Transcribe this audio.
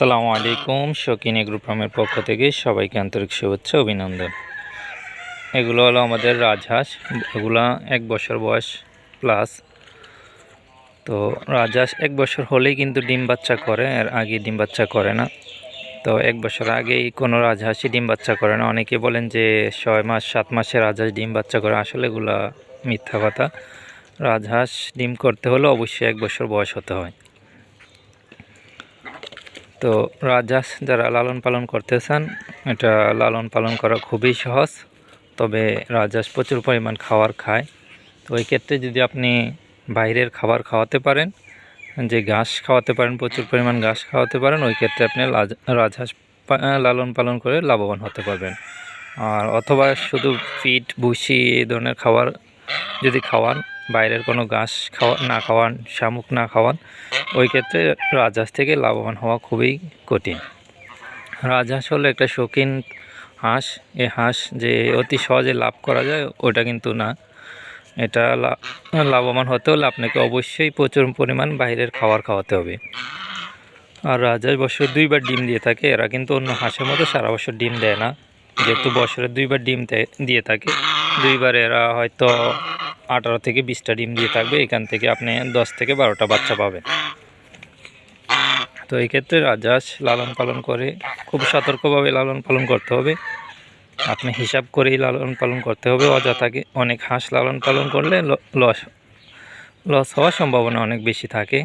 আসসালামু আলাইকুম শকিন এগ্রো ফার্মের পক্ষ থেকে সবাইকে আন্তরিক শুভেচ্ছা, অভিনন্দন। এগুলো হলো আমাদের রাজহাঁস, এগুলা এক বছর বয়স প্লাস তো রাজহাঁস এক বছর হলেই কিন্তু ডিম বাচ্চা করে, এর আগে ডিম বাচ্চা করে না। তো এক বছর আগেই কোনো রাজহাঁসই ডিম বাচ্চা করে না। অনেকে বলেন যে ছয় মাস, সাত মাসে রাজহাঁস ডিম বাচ্চা করে, আসলে এগুলা মিথ্যা কথা। রাজহাঁস ডিম করতে হলে অবশ্যই এক বছর বয়স হতে হয়। তো রাজহাঁস যারা লালন পালন করতে চান এটা লালন পালন করা খুবই সহজ। তবে রাজহাঁস প্রচুর পরিমাণ খাবার খায়। তো ওই ক্ষেত্রে যদি আপনি বাইরের খাবার খাওয়াতে পারেন, যে ঘাস খাওয়াতে পারেন, প্রচুর পরিমাণ ঘাস খাওয়াতে পারেন, ওই ক্ষেত্রে আপনি রাজহাঁস লালন পালন করে লাভবান হতে পারবেন। আর অথবা শুধু ফিট ভুসি, এই ধরনের খাবার যদি খাওয়ান, বাইরের কোনো ঘাস খাওয়া, না খাওয়ান, শামুক না খাওয়ান ওই ক্ষেত্রে রাজহাঁস থেকে লাভবান হওয়া খুবই কঠিন। রাজহাঁস হলো একটা শৌখিন হাঁস। এ হাঁস যে অতি সহজে লাভ করা যায়, ওটা কিন্তু না। এটা লাভবান হতে হলে আপনাকে অবশ্যই প্রচুর পরিমাণ বাইরের খাবার খাওয়াতে হবে। আর রাজহাঁস বছরে দুইবার ডিম দিয়ে থাকে। এরা কিন্তু অন্য হাঁসের মতো সারা বছর ডিম দেয় না। যেহেতু বছরে দুইবার ডিম দিয়ে থাকে। দুইবার এরা হয়তো আঠারো থেকে বিশটা ডিম দিয়ে থাকবে। এখান থেকে আপনি দশ থেকে বারোটা বাচ্চা পাবেন। তো এই ক্ষেত্রে রাজহাঁস লালন পালন করে, খুব সতর্কভাবে লালন পালন করতে হবে। আপনি হিসাব করেই লালন পালন করতে হবে, অযথাকে অনেক হাঁস লালন পালন করলে লস লস হওয়ার সম্ভাবনা অনেক বেশি থাকে।